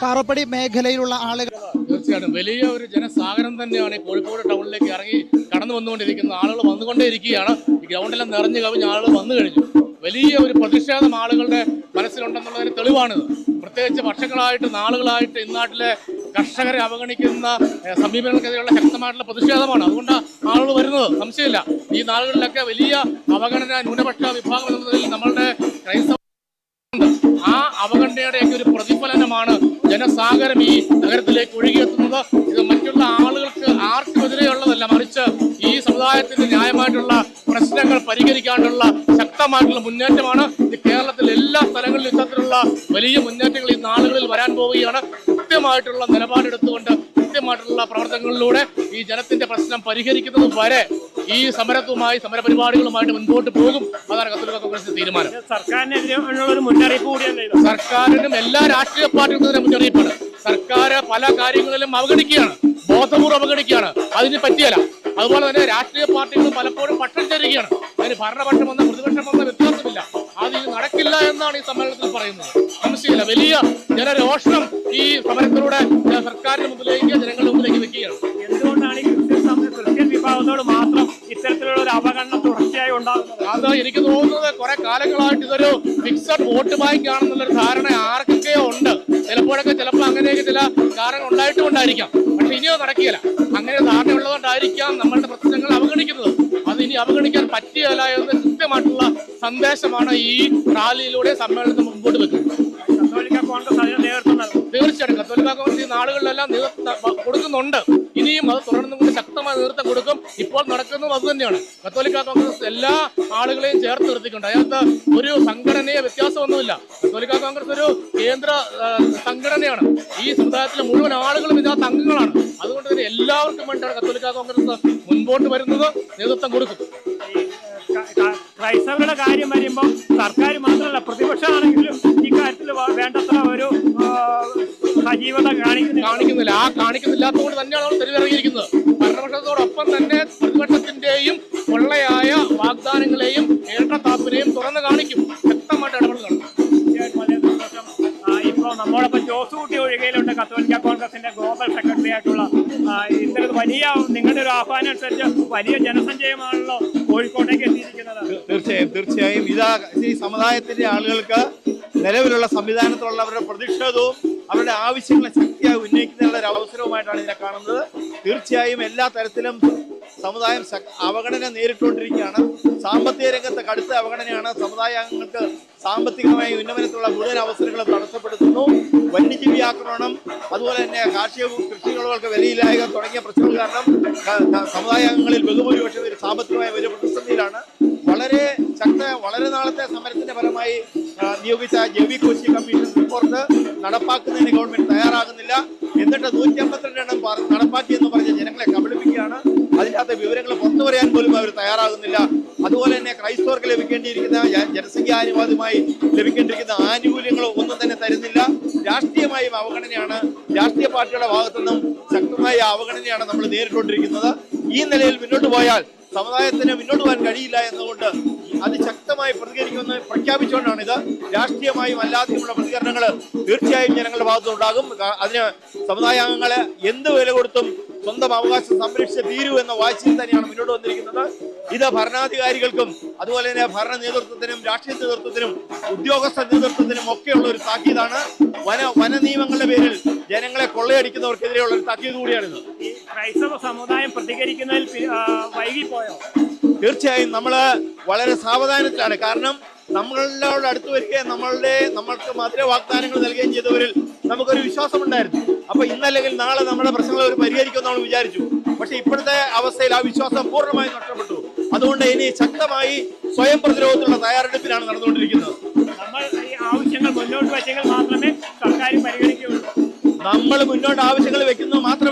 പാറപ്പടി മേഖലയിലുള്ള ആളുകൾ തീർച്ചയായിട്ടും വലിയ ഒരു ജനസാഗരം തന്നെയാണ് ഈ കോഴിക്കോട് ടൗണിലേക്ക് ഇറങ്ങി കടന്നു വന്നുകൊണ്ടിരിക്കുന്നത് ആളുകൾ വന്നുകൊണ്ടേ ഇരിക്കുകയാണ് ഈ ഗ്രൗണ്ടെല്ലാം നിറഞ്ഞു കവിഞ്ഞ് ആളുകൾ വന്നു കഴിഞ്ഞു. വലിയ ഒരു പ്രതിഷേധം ആളുകളുടെ മനസ്സിലുണ്ടെന്നുള്ളതിന് തെളിവാണ് പ്രത്യേകിച്ച് വർഷങ്ങളായിട്ട് നാളുകളായിട്ട് ഇന്നാട്ടിലെ കർഷകരെ അവഗണിക്കുന്ന സമീപനങ്ങൾക്കെതിരെയുള്ള ശക്തമായിട്ടുള്ള പ്രതിഷേധമാണ്. അതുകൊണ്ട് ആളുകൾ വരുന്നത്. സംശയമില്ല. ഈ നാളുകളിലൊക്കെ വലിയ അവഗണന ന്യൂനപക്ഷ വിഭാഗം എന്നതിൽ നമ്മളുടെ ക്രൈസ്തവ ആ അവഗണനയുടെയൊക്കെ ഒരു പ്രതിഫലനമാണ് ജനസാഗരം ഈ നഗരത്തിലേക്ക് ഒഴുകിയെത്തുന്നത്. ഇത് മറ്റുള്ള ആളുകൾക്ക് ആർക്കും എതിരെയുള്ളതല്ല മറിച്ച് ഈ സമുദായത്തിന്റെ ന്യായമായിട്ടുള്ള പ്രശ്നങ്ങൾ പരിഹരിക്കാനുള്ള ശക്തമായിട്ടുള്ള മുന്നേറ്റമാണ്. ഇത് കേരളത്തിലെ എല്ലാ സ്ഥലങ്ങളിലും ഇത്തരത്തിലുള്ള വലിയ മുന്നേറ്റങ്ങൾ ഈ നാളുകളിൽ വരാൻ പോവുകയാണ്. കൃത്യമായിട്ടുള്ള നിലപാടെടുത്തുകൊണ്ട് കൃത്യമായിട്ടുള്ള പ്രവർത്തനങ്ങളിലൂടെ ഈ ജനത്തിന്റെ പ്രശ്നം പരിഹരിക്കുന്നത് വരെ ഈ സമരത്തുമായി സമരപരിപാടികളുമായിട്ട് മുൻപോട്ട് പോകും. അതാണ് കത്തോലിക്ക കോൺഗ്രസിന്റെ തീരുമാനം. സർക്കാരിനെതിരെ ഉള്ള ഒരു മുന്നറിയിപ്പ് കൂടിയാണ് സർക്കാരിനും എല്ലാ രാഷ്ട്രീയ പാർട്ടികൾക്കും മുന്നറിയിപ്പാണ്. സർക്കാർ പല കാര്യങ്ങളിലും അവഗണിക്കുകയാണ്. ബോധപൂർവം അവഗണിക്കുകയാണ്. അതിന് പറ്റിയല്ല. അതുപോലെ തന്നെ രാഷ്ട്രീയ പാർട്ടികൾ പലപ്പോഴും പക്ഷം ചേരുകയാണ്. അതിന് ഭരണപക്ഷം വന്ന പ്രതിപക്ഷം വന്ന വ്യത്യാസമില്ല. അത് ഇത് നടക്കില്ല എന്നാണ് ഈ സമ്മേളനത്തിൽ പറയുന്നത്. സംശയമില്ല. വലിയ ജനരോഷണം ഈ സമരത്തിലൂടെ സർക്കാരിന് മുമ്പിലേക്ക് ജനങ്ങളുടെ എനിക്ക് തോന്നുന്നത് കുറെ കാലങ്ങളായിട്ട് ഇതൊരു ഫിക്സഡ് വോട്ട് ബാങ്ക് ആണെന്നുള്ളൊരു ധാരണ ആർക്കൊക്കെയോ ഉണ്ട്. ചിലപ്പോഴൊക്കെ ചിലപ്പോൾ അങ്ങനെയൊക്കെ ചില കാരണങ്ങൾ ഉണ്ടായിട്ടും ഉണ്ടായിരിക്കാം പക്ഷെ ഇനിയോ നടക്കുകയില്ല. അങ്ങനെ ധാരണ ഉള്ളതുകൊണ്ടായിരിക്കാം നമ്മളുടെ പ്രശ്നങ്ങൾ അവഗണിക്കുന്നത്. അത് ഇനി അവഗണിക്കാൻ പറ്റിയല്ല എന്ന് കൃത്യമായിട്ടുള്ള സന്ദേശമാണ് ഈ റാലിയിലൂടെ സമ്മേളനത്തിന് മുമ്പോട്ട് വെക്കുന്നത്. തീർച്ചയായിട്ടും. കത്തോലിക്ക കോൺഗ്രസ് ഈ നാടുകളിലെല്ലാം കൊടുക്കുന്നുണ്ട്. ഇനിയും അത് തുടർന്നും കൊണ്ട് ശക്തമായ നേതൃത്വം കൊടുക്കും. ഇപ്പോൾ നടക്കുന്നത് അത് തന്നെയാണ്. കത്തോലിക്ക കോൺഗ്രസ് എല്ലാ ആളുകളെയും ചേർത്ത് നിർത്തിക്കൊണ്ട് അതിനകത്ത് ഒരു സംഘടനയെ വ്യത്യാസമൊന്നുമില്ല. കത്തോലിക്ക കോൺഗ്രസ് ഒരു കേന്ദ്ര സംഘടനയാണ്. ഈ സമുദായത്തിലെ മുഴുവൻ ആളുകളും ഇതിനകത്ത് അംഗങ്ങളാണ്. അതുകൊണ്ട് തന്നെ എല്ലാവർക്കും വേണ്ടിയാണ് കത്തോലിക്ക കോൺഗ്രസ് മുൻപോട്ട് വരുന്നത് നേതൃത്വം കൊടുക്കും. ക്രൈസ്തവരുടെ കാര്യം വരുമ്പോൾ സർക്കാർ മാത്രമല്ല പ്രതിപക്ഷമാണെങ്കിലും കാര്യത്തിൽ വേണ്ടത്ര ഒരു സജീവത കാണിക്കുന്നില്ല. കാണിക്കുന്നില്ല. ആ കാണിക്കുന്നില്ലാത്തതുകൊണ്ട് തന്നെയാണ് നമ്മൾ തെരുവിറങ്ങിയിരിക്കുന്നത്. ഭരണപക്ഷത്തോടൊപ്പം തന്നെ പ്രതിപക്ഷത്തിന്റെയും കൊള്ളയായ വാഗ്ദാനങ്ങളെയും ഏട്ടത്താപ്പിനെയും തുറന്നു കാണിക്കും. ജോസ് സന്തോഷം. ആ, ഇപ്പോൾ നമ്മോടൊപ്പം ജോസുകുട്ടി ഒഴികയിലുണ്ട്. കത്തോലിക്ക കോൺഗ്രസിന്റെ ഗ്ലോബൽ സെക്രട്ടറി ആയിട്ടുള്ള ഇത്തരത്തിൽ വലിയ നിങ്ങളുടെ ഒരു ആഹ്വാനം അനുസരിച്ച് വലിയ ജനസഞ്ചയമാണല്ലോ കോഴിക്കോട്ടേക്ക് എത്തിയിരിക്കുന്നത്. തീർച്ചയായും തീർച്ചയായും. ഇതാ ഈ സമുദായത്തിന്റെ ആളുകൾക്ക് നിലവിലുള്ള സംവിധാനത്തിലുള്ളവരുടെ പ്രതിഷേധവും അവരുടെ ആവശ്യങ്ങളെ ശക്തിയായി ഉന്നയിക്കുന്നതിനുള്ള ഒരു അവസരവുമായിട്ടാണ് ഇതിനെ കാണുന്നത്. തീർച്ചയായും എല്ലാ തരത്തിലും സമുദായം അവഗണന നേരിട്ടുകൊണ്ടിരിക്കുകയാണ്. സാമ്പത്തിക രംഗത്ത് കടുത്ത അവഗണനയാണ്. സമുദായ അംഗങ്ങൾക്ക് സാമ്പത്തികമായി ഉന്നമനത്തിലുള്ള മുഴുവൻ അവസരങ്ങളും തടസ്സപ്പെടുത്തുന്നു. വന്യജീവി ആക്രമണം അതുപോലെ തന്നെ കാർഷിക കൃഷി വിലയില്ലായക തുടങ്ങിയ പ്രശ്നങ്ങൾ കാരണം ക- ക- സമുദായ അംഗങ്ങളിൽ ബഹുഭൂരിപക്ഷം സാമ്പത്തികമായ വലിയ പ്രതിസന്ധിയിലാണ്. വളരെ ശക്ത വളരെ നാളത്തെ സമരത്തിന്റെ ഫലമായി നിയോഗിച്ച ജെ കോശി കമ്മീഷൻ റിപ്പോർട്ട് നടപ്പാക്കുന്നതിന് ഗവൺമെന്റ് തയ്യാറാകുന്നില്ല. എന്നിട്ട് നൂറ്റി അമ്പത്തിരണ്ട് എണ്ണം നടപ്പാക്കി എന്ന് പറഞ്ഞ് ജനങ്ങളെ കബളിപ്പിക്കുകയാണ്. അതിനകത്ത് വിവരങ്ങൾ പുറത്തു പറയാൻ പോലും അവർ തയ്യാറാകുന്നില്ല. അതുപോലെ തന്നെ ക്രൈസ്തവർക്ക് ലഭിക്കേണ്ടിയിരിക്കുന്ന ജനസംഖ്യ ജനസംഖ്യാനുപാതമായി ലഭിക്കേണ്ടിയിരിക്കുന്ന ആനുകൂല്യങ്ങൾ ഒന്നും തന്നെ തരുന്നില്ല. രാഷ്ട്രീയമായും അവഗണനയാണ്. രാഷ്ട്രീയ പാർട്ടിയുടെ ഭാഗത്തുനിന്നും ശക്തമായ അവഗണനയാണ് നമ്മൾ നേരിട്ടുകൊണ്ടിരിക്കുന്നത്. ഈ നിലയിൽ മുന്നോട്ട് പോയാൽ സമുദായത്തിന് മുന്നോട്ട് പോകാൻ കഴിയില്ല എന്നുകൊണ്ട് അതിശക്തമായി പ്രതികരിക്കുമെന്ന് പ്രഖ്യാപിച്ചുകൊണ്ടാണ് ഇത്. രാഷ്ട്രീയമായും അല്ലാതെയുമുള്ള പ്രതികരണങ്ങൾ തീർച്ചയായും ജനങ്ങളുടെ ഭാഗത്തുനിന്നുണ്ടാകും അതിന് സമുദായാംഗങ്ങളെ എന്ത് വില കൊടുത്തും സ്വന്തം അവകാശം സംരക്ഷിച്ച് തീരൂ എന്ന വാശിയിൽ തന്നെയാണ് മുന്നോട്ട് വന്നിരിക്കുന്നത്. ഇത് ഭരണാധികാരികൾക്കും അതുപോലെ തന്നെ ഭരണ നേതൃത്വത്തിനും രാഷ്ട്രീയ നേതൃത്വത്തിനും ഉദ്യോഗസ്ഥ നേതൃത്വത്തിനും ഒക്കെയുള്ള ഒരു താക്കീതാണ്. വന വന നിയമങ്ങളുടെ പേരിൽ ജനങ്ങളെ കൊള്ളയടിക്കുന്നവർക്കെതിരെയുള്ള ഒരു താക്കീത് കൂടിയാണിത്. ക്രൈസ്തവ സമുദായം പ്രതികരിക്കുന്നതിൽ വൈകി പോയോ വൈകിപ്പോയോ? തീർച്ചയായും നമ്മൾ വളരെ സാവധാനത്തിലാണ്. കാരണം നമ്മളോട് അടുത്ത് വരികയും നമ്മളുടെ നമ്മൾക്ക് മധുര വാഗ്ദാനങ്ങൾ നൽകുകയും ചെയ്തവരിൽ നമുക്കൊരു വിശ്വാസമുണ്ടായിരുന്നു. അപ്പൊ ഇന്നല്ലെങ്കിൽ നാളെ നമ്മുടെ പ്രശ്നങ്ങൾ അവർ പരിഹരിക്കുമെന്ന് നമ്മൾ വിചാരിച്ചു. പക്ഷെ ഇപ്പോഴത്തെ അവസ്ഥയിൽ ആ വിശ്വാസം പൂർണമായും നഷ്ടപ്പെട്ടു. അതുകൊണ്ട് ഇനി ശക്തമായി സ്വയം പ്രതിരോധത്തിലുള്ള തയ്യാറെടുപ്പിലാണ് നടന്നുകൊണ്ടിരിക്കുന്നത്. നമ്മൾ ഈ ആവശ്യങ്ങൾ മുന്നോട്ട് വെച്ചെങ്കിൽ മാത്രമേ സർക്കാർ പരിഗണിക്കുകയുള്ളൂ. നമ്മൾ മുന്നോട്ട് ആവശ്യങ്ങൾ വെക്കുന്നത് മാത്രമല്ല.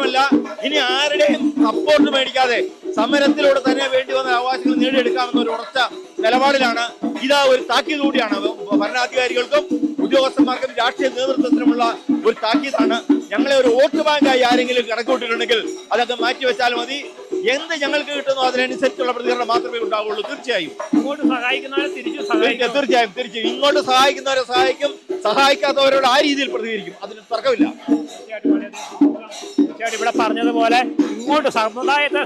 ഇനി ആരുടെയും സപ്പോർട്ട് മേടിക്കാതെ സമരത്തിലൂടെ തന്നെ വേണ്ടി വന്ന അവകാശങ്ങൾ നേടിയെടുക്കാമെന്ന ഒരു ഉറച്ച നിലപാടിലാണ്. ഇതാ ഒരു താക്കീത് കൂടിയാണ്. ഭരണാധികാരികൾക്കും ഉദ്യോഗസ്ഥന്മാർക്കും രാഷ്ട്രീയ നേതൃത്വത്തിനുമുള്ള ഒരു താക്കീതാണ്. ഞങ്ങളെ ഒരു വോട്ട് ബാങ്കായി ആരെങ്കിലും കണക്കൂട്ടിട്ടുണ്ടെങ്കിൽ അതൊക്കെ മാറ്റിവെച്ചാൽ മതി. എന്ത് ഞങ്ങൾക്ക് കിട്ടുന്നു അതിനനുസരിച്ചുള്ള പ്രതികരണം മാത്രമേ ഉണ്ടാവുള്ളൂ തീർച്ചയായും. ഇങ്ങോട്ട് സഹായിക്കുന്നവരെ തിരിച്ചു തീർച്ചയായും തീർച്ചയായും ഇങ്ങോട്ട് സഹായിക്കുന്നവരെ സഹായിക്കും. സഹായിക്കാത്തവരോട് ആ രീതിയിൽ പ്രതികരിക്കും. അതിന് തർക്കമില്ല. ഇവിടെ പറഞ്ഞതുപോലെ ഇങ്ങോട്ട് സമുദായത്തെ